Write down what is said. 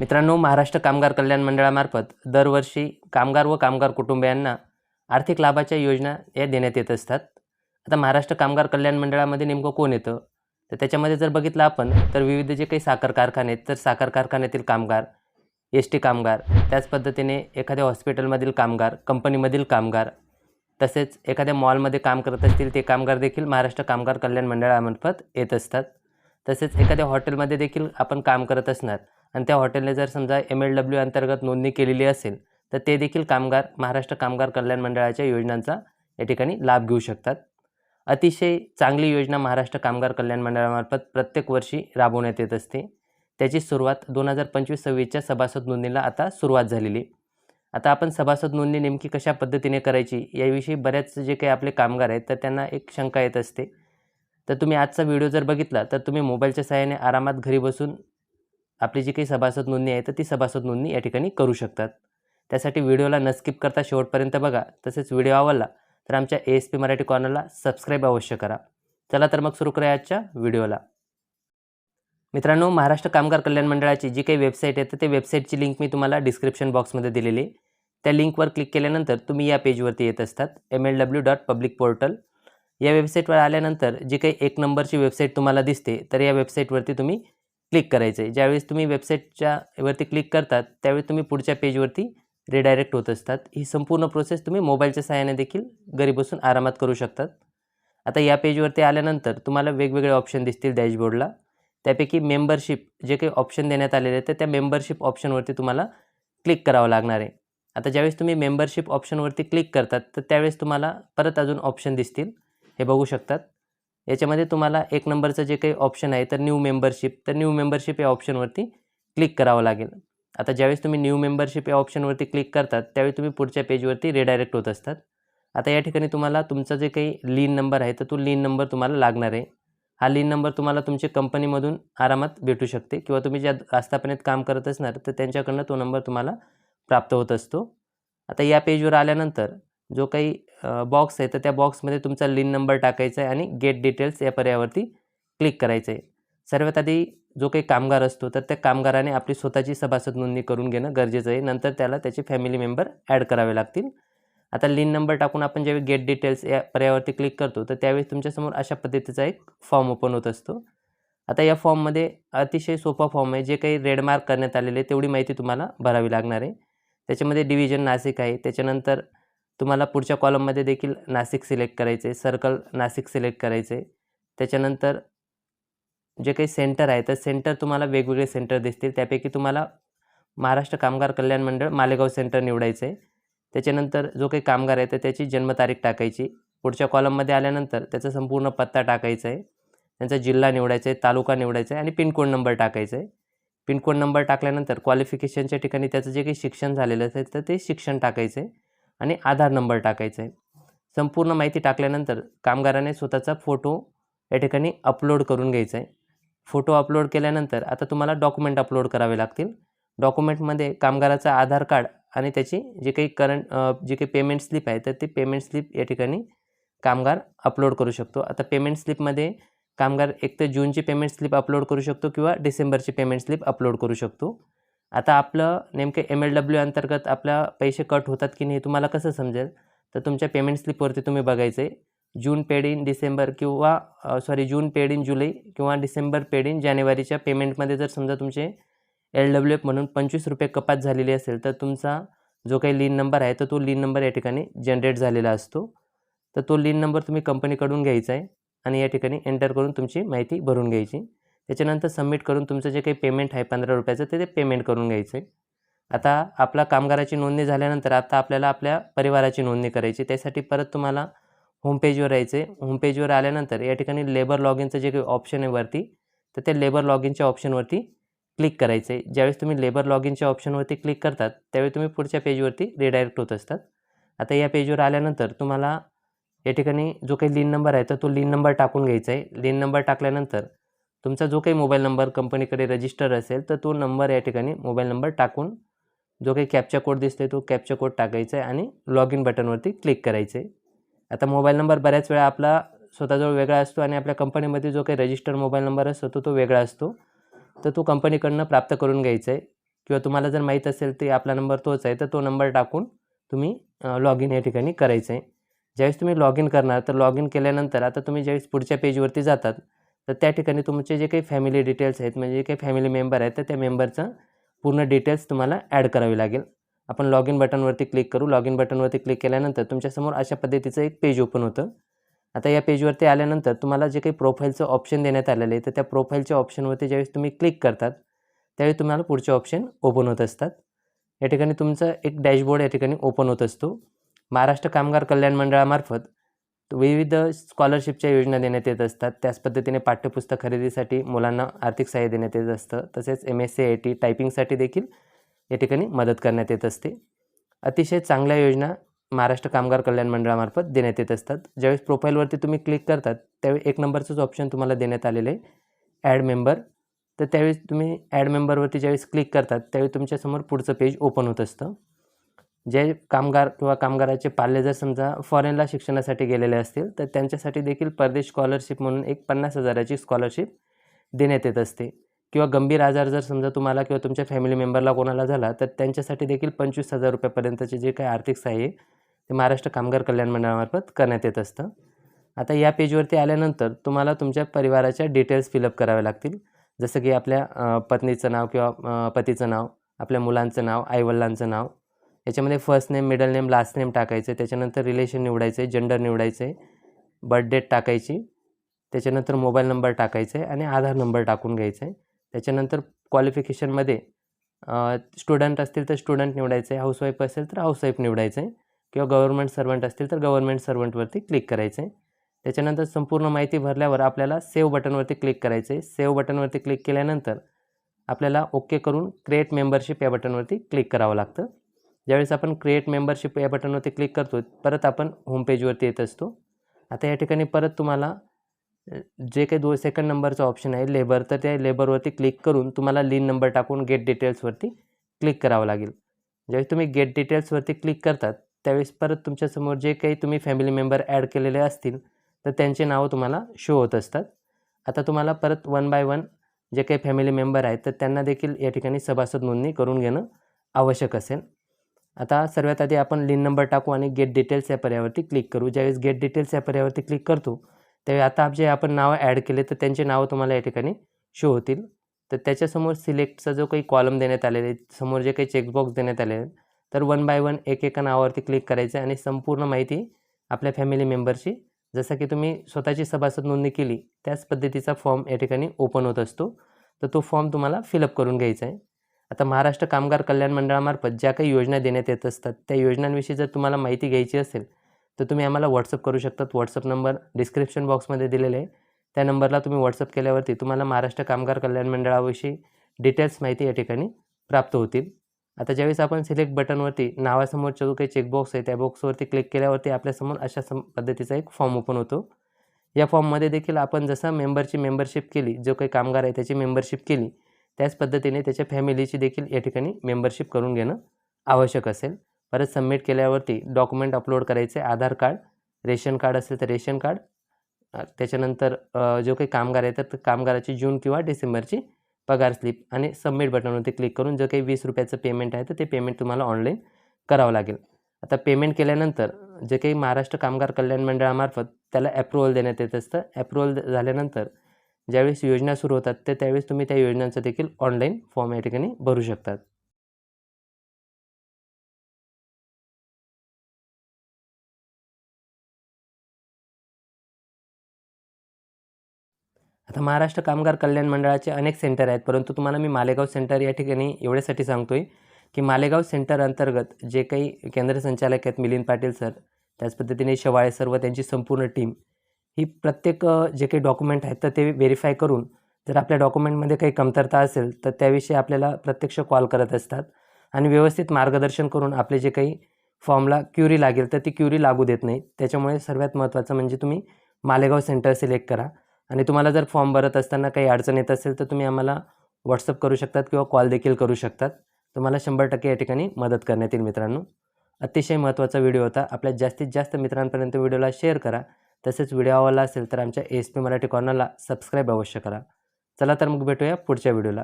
मित्रांनो महाराष्ट्र कामगार कल्याण मंडळामार्फत दरवर्षी कामगार व कामगार कुटुंबियांना आर्थिक लाभाच्या योजना या देण्यात येत असतात. आता महाराष्ट्र कामगार कल्याण मंडळामध्ये नेमकं कोण येतं? तर त्याच्यामध्ये जर बघितलं आपण तर विविध जे काही साखर कारखाने आहेत तर साखर कारखान्यातील कामगार एस टी कामगार त्याच पद्धतीने एखाद्या हॉस्पिटलमधील कामगार कंपनीमधील कामगार तसेच एखाद्या मॉलमध्ये काम करत असतील ते कामगार देखील महाराष्ट्र कामगार कल्याण मंडळामार्फत येत असतात. तसेच एखाद्या हॉटेलमध्ये देखील आपण काम करत असणार. आणि त्या हॉटेलने जर समजा एम एल डब्ल्यू अंतर्गत नोंदणी केलेली असेल तर ते देखील कामगार महाराष्ट्र कामगार कल्याण मंडळाच्या योजनांचा या ठिकाणी लाभ घेऊ शकतात. अतिशय चांगली योजना महाराष्ट्र कामगार कल्याण मंडळामार्फत प्रत्येक वर्षी राबवण्यात येत असते. त्याची सुरुवात दोन हजार पंचवीस सव्वीसच्या सभासद नोंदणीला आता सुरुवात झालेली. आता आपण सभासद नोंदणी नेमकी कशा पद्धतीने करायची याविषयी बऱ्याच जे काही आपले कामगार आहेत तर त्यांना एक शंका येत असते. तर तुम्ही आजचा व्हिडिओ जर बघितला तर तुम्ही मोबाईलच्या सहाय्याने आरामात घरी बसून आपली जी काही सभासद नोंदणी आहे तर ती सभासद नोंदणी या ठिकाणी करू शकतात. त्यासाठी व्हिडिओला न स्किप करता शेवटपर्यंत बघा. तसेच व्हिडिओ आवडला तर आमच्या ए एस पी मराठी कॉर्नरला सबस्क्राईब अवश्य करा. चला तर मग सुरू करूया आजच्या व्हिडिओला. मित्रांनो महाराष्ट्र कामगार कल्याण मंडळाची जी काही वेबसाईट आहे तर ते वेबसाईटची लिंक मी तुम्हाला डिस्क्रिप्शन बॉक्समध्ये दिलेली आहे. त्या लिंकवर क्लिक केल्यानंतर तुम्ही या पेजवरती येत असतात M L W dot public portal या वेबसाईटवर आल्यानंतर जी काही एक नंबरची वेबसाईट तुम्हाला दिसते तर या वेबसाईटवरती तुम्ही क्लिक करायचं आहे ज्यावेळेस तुम्ही वेबसाईटच्या वरती क्लिक करतात त्यावेळी तुम्ही पुढच्या पेजवरती रिडायरेक्ट होत असतात. ही संपूर्ण प्रोसेस तुम्ही मोबाईलच्या सहाय्याने देखील घरी बसून आरामात करू शकतात. आता या पेजवरती आल्यानंतर तुम्हाला वेगवेगळे ऑप्शन दिसतील डॅशबोर्डला त्यापैकी मेंबरशिप जे काही ऑप्शन देण्यात आलेले आहेत तर त्या मेंबरशिप ऑप्शनवरती तुम्हाला क्लिक करावं लागणार आहे. आता ज्यावेळेस तुम्ही मेंबरशिप ऑप्शनवरती क्लिक करतात तर त्यावेळेस तुम्हाला परत अजून ऑप्शन दिसतील. हे बघू शकतात. याच्यामध्ये तुम्हाला एक नंबरचं जे काही ऑप्शन आहे तर न्यू मेंबरशिप तर न्यू मेंबरशिप या ऑप्शनवरती क्लिक करावं लागेल. आता ज्यावेळेस तुम्ही न्यू मेंबरशिप या ऑप्शनवरती क्लिक करतात त्यावेळी तुम्ही पुढच्या पेजवरती रिडायरेक्ट होत असतात. आता या ठिकाणी तुम्हाला तुमचा जे काही लीन नंबर आहे तर तो लीन नंबर तुम्हाला लागणार आहे. हा लीन नंबर तुम्हाला तुमच्या कंपनीमधून आरामात भेटू शकते किंवा तुम्ही ज्या आस्थापनेत काम करत असणार तर त्यांच्याकडनं तो नंबर तुम्हाला प्राप्त होत असतो. आता या पेजवर आल्यानंतर जो काही बॉक्स आहे तर त्या बॉक्समध्ये तुमचा लिन नंबर टाकायचा आहे आणि गेट डिटेल्स या पर्यायावरती क्लिक करायचं आहे. सर्वात आधी जो काही कामगार असतो तर त्या कामगाराने आपली स्वतःची सभासद नोंदणी करून घेणं गरजेचं आहे. नंतर त्याला त्याचे फॅमिली मेंबर ॲड करावे लागतील. आता लिन नंबर टाकून आपण ज्यावेळी गेट डिटेल्स या पर्यायावरती क्लिक करतो तर त्यावेळी तुमच्यासमोर अशा पद्धतीचा एक फॉर्म ओपन होत असतो. आता या फॉर्ममध्ये अतिशय सोपा फॉर्म आहे. जे काही रेड मार्क करण्यात आलेले तेवढी माहिती तुम्हाला भरावी लागणार आहे. त्याच्यामध्ये डिव्हिजन नाशिक आहे. त्याच्यानंतर तुम्हाला पुढच्या कॉलममध्ये देखील नाशिक सिलेक्ट करायचे सर्कल नाशिक सिलेक्ट करायचे. त्याच्यानंतर जे काही सेंटर आहे तर सेंटर तुम्हाला वेगवेगळे सेंटर दिसतील. त्यापैकी तुम्हाला महाराष्ट्र कामगार कल्याण मंडळ मालेगाव सेंटर निवडायचं. आहे त्याच्यानंतर जो काही कामगार आहे तर त्याची जन्मतारीख टाकायची. पुढच्या कॉलममध्ये आल्यानंतर त्याचा संपूर्ण पत्ता टाकायचा आहे त्यांचा जिल्हा निवडायचा आहे तालुका निवडायचा आहे आणि पिनकोड नंबर टाकायचा आहे पिनकोड नंबर टाकल्यानंतर क्वालिफिकेशनच्या ठिकाणी त्याचं जे काही शिक्षण झालेलं असेल तर ते शिक्षण टाकायचं आहे आणि आधार नंबर टाकायचा आहे. संपूर्ण माहिती टाकल्यानंतर कामगाराने स्वतःचा फोटो या ठिकाणी अपलोड करून घ्यायचा आहे. फोटो अपलोड केल्यानंतर आता तुम्हाला डॉक्युमेंट अपलोड करावे लागतील. डॉक्युमेंटमध्ये कामगाराचा आधार कार्ड आणि त्याची जे काही करंट जे काही पेमेंट स्लिप आहे तर ती पेमेंट स्लिप या ठिकाणी कामगार अपलोड करू शकतो. आता पेमेंट स्लिपमध्ये कामगार एक तर जूनची पेमेंट स्लिप अपलोड करू शकतो किंवा डिसेंबरची पेमेंट स्लिप अपलोड करू शकतो. आता आपलं नेमके एम एल डब्ल्यू अंतर्गत आपल्या पैसे कट होतात की नाही तुम्हाला कसं समजेल? तर तुमच्या पेमेंट स्लिपवरती तुम्ही बघायचं आहे जून पेड इन डिसेंबर किंवा sorry June paid in July किंवा डिसेंबर पेड इन जानेवारीच्या पेमेंटमध्ये जर समजा तुमचे एल डब्ल्यू एफ म्हणून पंचवीस रुपये कपात झालेली असेल तर तुमचा जो काही लीन नंबर आहे तर तो लीन नंबर या ठिकाणी जनरेट झालेला असतो. तर तो लीन नंबर तुम्ही कंपनीकडून घ्यायचा आहे आणि या ठिकाणी एंटर करून तुमची माहिती भरून घ्यायची. त्याच्यानंतर सबमिट करून तुमचं जे काही पेमेंट आहे पंधरा रुपयाचं ते ते पेमेंट करून घ्यायचं आहे आता आपला कामगाराची नोंदणी झाल्यानंतर आता आपल्याला आपल्या परिवाराची नोंदणी करायची. त्यासाठी परत तुम्हाला होमपेजवर यायचं आहे होमपेजवर आल्यानंतर या ठिकाणी लेबर लॉग इनचं जे काही ऑप्शन आहे वरती तर ते लेबर लॉग इनच्या ऑप्शनवरती क्लिक करायचं आहे ज्यावेळेस तुम्ही लेबर लॉग इनच्या ऑप्शनवरती क्लिक करतात त्यावेळी तुम्ही पुढच्या पेजवरती रिडायरेक्ट होत असतात. आता या पेजवर आल्यानंतर तुम्हाला या ठिकाणी जो काही लिन नंबर आहे तर तो लिन नंबर टाकून घ्यायचा आहे लिन नंबर टाकल्यानंतर तुमचा जो काही मोबाईल नंबर कंपनीकडे रजिस्टर असेल तर तो नंबर या ठिकाणी मोबाईल नंबर टाकून जो काही कॅपचा कोड दिसतो तो कॅप्चा कोड टाकायचा आहे आणि लॉग इन बटनवरती क्लिक करायचं आहे आता मोबाईल नंबर बऱ्याच वेळा आपला स्वतःजवळ वेगळा असतो आणि आपल्या कंपनीमध्ये जो काही रजिस्टर मोबाईल नंबर असतो तो तो वेगळा असतो. तर तो कंपनीकडनं प्राप्त करून घ्यायचा आहे किंवा तुम्हाला जर माहीत असेल ते आपला नंबर तोच आहे तर तो नंबर टाकून तुम्ही लॉग इन या ठिकाणी करायचं आहे ज्यावेळेस तुम्ही लॉग इन करणार तर लॉग इन केल्यानंतर आता तुम्ही ज्यावेळेस पुढच्या पेजवरती जातात तर त्या ठिकाणी तुमचे जे काही फॅमिली डिटेल्स आहेत म्हणजे जे काही फॅमिली मेंबर आहेत तर त्या मेंबरचं पूर्ण डिटेल्स तुम्हाला ॲड करावी लागेल. आपण लॉग इन बटनवरती क्लिक करू. लॉग इन बटनवरती क्लिक केल्यानंतर तुमच्यासमोर अशा पद्धतीचं एक पेज ओपन होतं. आता या पेजवरती आल्यानंतर तुम्हाला जे काही प्रोफाईलचं ऑप्शन देण्यात आलेलं आहे तर त्या प्रोफाईलच्या ऑप्शनवरती ज्यावेळेस तुम्ही क्लिक करतात त्यावेळी तुम्हाला पुढचे ऑप्शन ओपन होत असतात. या ठिकाणी तुमचं एक डॅशबोर्ड या ठिकाणी ओपन होत असतो. महाराष्ट्र कामगार कल्याण मंडळामार्फत विविध स्कॉलरशिपच्या योजना देण्यात येत असतात. त्याच पद्धतीने पाठ्यपुस्तक खरेदीसाठी मुलांना आर्थिक सहाय्य देण्यात येत असतं. तसेच M S C I T टायपिंगसाठी देखील या ठिकाणी मदत करण्यात येत असते. अतिशय चांगल्या योजना महाराष्ट्र कामगार कल्याण मंडळामार्फत देण्यात येत असतात. ज्यावेळेस प्रोफाईलवरती तुम्ही क्लिक करतात त्यावेळी एक नंबरचंच ऑप्शन तुम्हाला देण्यात आलेलं आहे ॲड मेंबर तर त्यावेळेस तुम्ही ॲड मेंबरवरती ज्यावेळेस क्लिक करतात त्यावेळी तुमच्यासमोर पुढचं पेज ओपन होत असतं. जे कामगार किंवा कामगाराचे पाल्य जर समजा फॉरेनला शिक्षणासाठी गेलेले असतील तर त्यांच्यासाठी देखील परदेश स्कॉलरशिप म्हणून एक पन्नास हजाराची स्कॉलरशिप देण्यात येत असते. किंवा गंभीर आजार जर समजा तुम्हाला किंवा तुमच्या फॅमिली मेंबरला कोणाला झाला तर त्यांच्यासाठी देखील पंचवीस हजार रुपयापर्यंतचे जे काही आर्थिक सहाय्य ते महाराष्ट्र कामगार कल्याण मंडळामार्फत करण्यात येत असतं. आता या पेजवरती आल्यानंतर तुम्हाला तुमच्या परिवाराच्या डिटेल्स फिलअप कराव्या लागतील. जसं की आपल्या पत्नीचं नाव किंवा पतीचं नाव आपल्या मुलांचं नाव आईवडिलांचं नाव याच्यामध्ये first name middle name last name टाकायचं. आहे त्याच्यानंतर रिलेशन निवडायचं आहे जेंडर निवडायचं आहे बर्थ डेट टाकायची. त्याच्यानंतर मोबाईल नंबर टाकायचा आहे आणि आधार नंबर टाकून घ्यायचा. आहे त्याच्यानंतर क्वालिफिकेशनमध्ये स्टुडंट असतील तर स्टुडंट निवडायचं. आहे हाऊसवाईफ असेल तर हाऊसवाईफ निवडायचं. आहे किंवा गव्हर्नमेंट सर्वंट असतील तर गव्हर्नमेंट सर्वंटवरती क्लिक करायचं. आहे त्याच्यानंतर संपूर्ण माहिती भरल्यावर आपल्याला सेव्ह बटनवरती क्लिक करायचं. आहे सेव्ह बटनवरती क्लिक केल्यानंतर आपल्याला ओके करून क्रिएट मेंबरशिप या बटनवरती क्लिक करावं लागतं. ज्यावेळेस आपण क्रिएट मेंबरशिप या बटनवरती क्लिक करतो परत आपण होम पेजवरती येत असतो. आता या ठिकाणी परत तुम्हाला जे काही दो सेकंड नंबरचं ऑप्शन आहे लेबर तर त्या लेबरवरती क्लिक करून तुम्हाला लिन नंबर टाकून गेट डिटेल्सवरती क्लिक करावं लागेल. ज्यावेळेस तुम्ही गेट डिटेल्सवरती क्लिक करतात त्यावेळेस परत तुमच्यासमोर जे काही तुम्ही फॅमिली मेंबर ॲड केलेले असतील तर त्यांचे नावं तुम्हाला शो होत असतात. आता तुम्हाला परत वन बाय वन जे काही फॅमिली मेंबर आहेत तर त्यांना देखील या ठिकाणी सभासद नोंदणी करून घेणं आवश्यक असेल. आता सर्वात आधी आपण लिन नंबर टाकू आणि गेट डिटेल्स या पर्यावरती क्लिक करू. ज्यावेळेस गेट डिटेल्स या पर्यावरती क्लिक करतो त्यावेळी आता जे आपण नावं ॲड केले तर त्यांचे नावं तुम्हाला या ठिकाणी शो होतील. तर त्याच्यासमोर सिलेक्टचा जो काही कॉलम देण्यात आलेला आहे समोर जे काही चेकबॉक्स देण्यात आले आहेत तर वन बाय वन एक एका नावावरती क्लिक करायचं आणि संपूर्ण माहिती आपल्या फॅमिली मेंबरची जसं की तुम्ही स्वतःची सभासद नोंदणी केली त्याच पद्धतीचा फॉर्म या ठिकाणी ओपन होत असतो. तर तो फॉर्म तुम्हाला फिलअप करून घ्यायचा आहे. आता महाराष्ट्र कामगार कल्याण मंडळामार्फत ज्या काही योजना देण्यात येत असतात त्या योजनांविषयी जर तुम्हाला माहिती घ्यायची असेल तर तुम्ही आम्हाला व्हॉट्सअप करू शकतात. व्हॉट्सअप नंबर डिस्क्रिप्शन बॉक्समध्ये दिलेले आहे. त्या नंबरला तुम्ही व्हॉट्सअप केल्यावरती तुम्हाला महाराष्ट्र कामगार कल्याण मंडळाविषयी डिटेल्स माहिती या ठिकाणी प्राप्त होतील. आता ज्यावेळेस आपण सिलेक्ट बटनवरती नावासमोरच्या जो काही चेकबॉक्स आहे त्या बॉक्सवरती क्लिक केल्यावरती आपल्यासमोर अशा सम पद्धतीचा एक फॉर्म ओपन होतो. या फॉर्ममध्ये देखील आपण जसं मेंबरची मेंबरशिप केली जो काही कामगार आहे त्याची मेंबरशिप केली त्याच पद्धतीने त्याच्या फॅमिलीची देखील या ठिकाणी मेंबरशिप करून घेणं आवश्यक असेल. परत सबमिट केल्यावरती डॉक्युमेंट अपलोड करायचे आधार कार्ड रेशन कार्ड असेल तर रेशन कार्ड त्याच्यानंतर जो काही कामगार आहे तर कामगाराची जून किंवा डिसेंबरची पगार स्लिप आणि सबमिट बटनवरती क्लिक करून जो काही वीस रुपयाचं पेमेंट आहे तर ते पेमेंट तुम्हाला ऑनलाईन करावं लागेल. आता पेमेंट केल्यानंतर जे काही महाराष्ट्र कामगार कल्याण मंडळामार्फत त्याला ॲप्रुव्हल देण्यात येत असतं. ॲप्रुव्हल झाल्यानंतर ज्यावेळेस योजना सुरू होतात तर त्यावेळेस तुम्ही त्या योजनांचं देखील ऑनलाईन फॉर्म या ठिकाणी भरू शकतात. आता महाराष्ट्र कामगार कल्याण मंडळाचे अनेक सेंटर आहेत परंतु तुम्हाला मी मालेगाव सेंटर या ठिकाणी एवढ्यासाठी सांगतो आहे की मालेगाव सेंटर अंतर्गत जे काही केंद्र संचालक आहेत मिलिंद पाटील सर त्याच पद्धतीने शवाळे सर व त्यांची संपूर्ण टीम ही प्रत्येक जे काही डॉक्युमेंट आहेत तर ते व्हेरीफाय करून जर आपल्या डॉक्युमेंटमध्ये काही कमतरता असेल तर त्याविषयी आपल्याला प्रत्यक्ष कॉल करत असतात. आणि व्यवस्थित मार्गदर्शन करून आपले जे काही फॉर्मला क्युरी लागेल तर ती क्युरी लागू देत नाही त्याच्यामुळे सर्वात महत्त्वाचं म्हणजे तुम्ही मालेगाव सेंटर सिलेक्ट करा. आणि तुम्हाला जर फॉर्म भरत असताना काही अडचण येत असेल तर तुम्ही आम्हाला व्हॉट्सअप करू शकतात किंवा कॉल देखील करू शकतात. तुम्हाला शंभर टक्के या ठिकाणी मदत करण्यात येईल मित्रांनो. अतिशय महत्त्वाचा व्हिडिओ होता. आपल्या जास्तीत जास्त मित्रांपर्यंत व्हिडिओला शेअर करा. तसेच व्हिडिओ आवडला असेल तर आमच्या एस पी मराठी कॉर्नरला सबस्क्राईब अवश्य करा. चला तर मग भेटूया पुढच्या व्हिडिओला